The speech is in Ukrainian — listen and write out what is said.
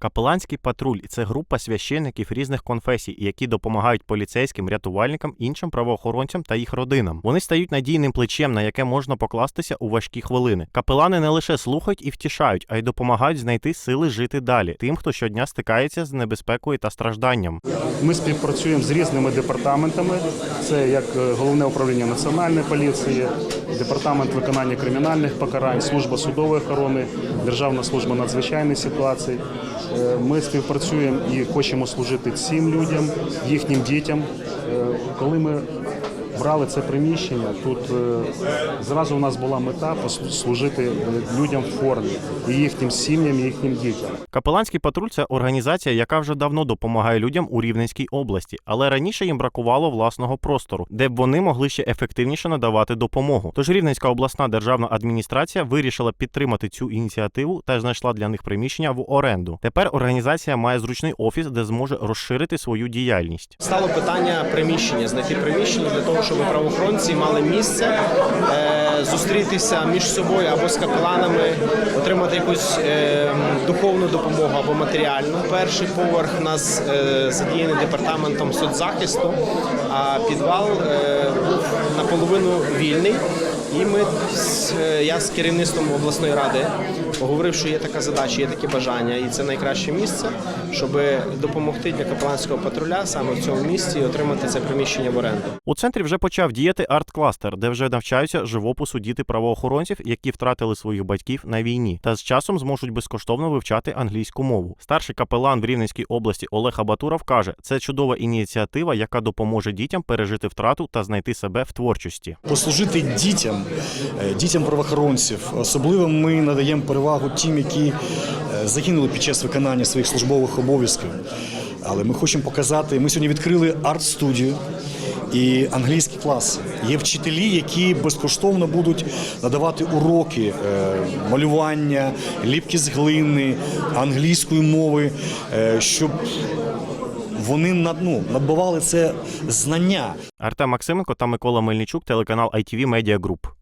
Капеланський патруль це група священиків різних конфесій, які допомагають поліцейським, рятувальникам, іншим правоохоронцям та їх родинам. Вони стають надійним плечем, на яке можна покластися у важкі хвилини. Капелани не лише слухають і втішають, а й допомагають знайти сили жити далі тим, хто щодня стикається з небезпекою та стражданням. Ми співпрацюємо з різними департаментами. Це як е, головне управління національної поліції, департамент виконання кримінальних покарань, служба судової охорони, Державна служба надзвичайних ситуацій. Е, Ми співпрацюємо і хочемо служити всім людям, їхнім дітям. Е, Коли ми брали це приміщення, тут е, зразу у нас була мета послу- служити е, людям в формі і їхнім сім'ям, і їхнім дітям. Капеланський патруль це організація, яка вже давно допомагає людям у Рівненській області, але раніше їм бракувало власного простору, де б вони могли ще ефективніше надавати допомогу. Тож Рівненська обласна державна адміністрація вирішила підтримати цю ініціативу та знайшла для них приміщення в оренду. Тепер організація має зручний офіс, де зможе розширити свою діяльність. Стало питання приміщення, знайти приміщення для того, щоб правоохоронці мали місце е, зустрітися між собою або з капеланами, отримати якусь е, духовну допомогу або матеріальну. Перший поверх у нас е, задіяний департаментом соцзахисту, а підвал був наполовину вільний. І ми з- е, я з керівництвом обласної ради поговорив, що є така задача, є таке бажання, і це найкраще місце, щоб допомогти для капеланського патруля саме в цьому місці і отримати це приміщення в оренду. У центрі вже почав діяти арт-кластер, де вже навчаються живопису діти правоохоронців, які втратили своїх батьків на війні, та з часом зможуть безкоштовно вивчати англійську мову. Старший капелан в Рівненській області Олег Абатуров каже, це чудова ініціатива, яка допоможе дітям пережити втрату та знайти себе в творчості. послужити дітям, е, дітям правоохоронців. Особливо ми надаємо перевагу тим, які е, загинули під час виконання своїх службових обов'язків. Але ми хочемо показати, ми сьогодні відкрили арт-студію і англійські класи. Є вчителі, які безкоштовно будуть надавати уроки е, малювання, ліпки з глини, англійської мови, щоб вони ну, надбавали це знання. Артем Максименко та Микола Мельничук, телеканал ITV Media Group.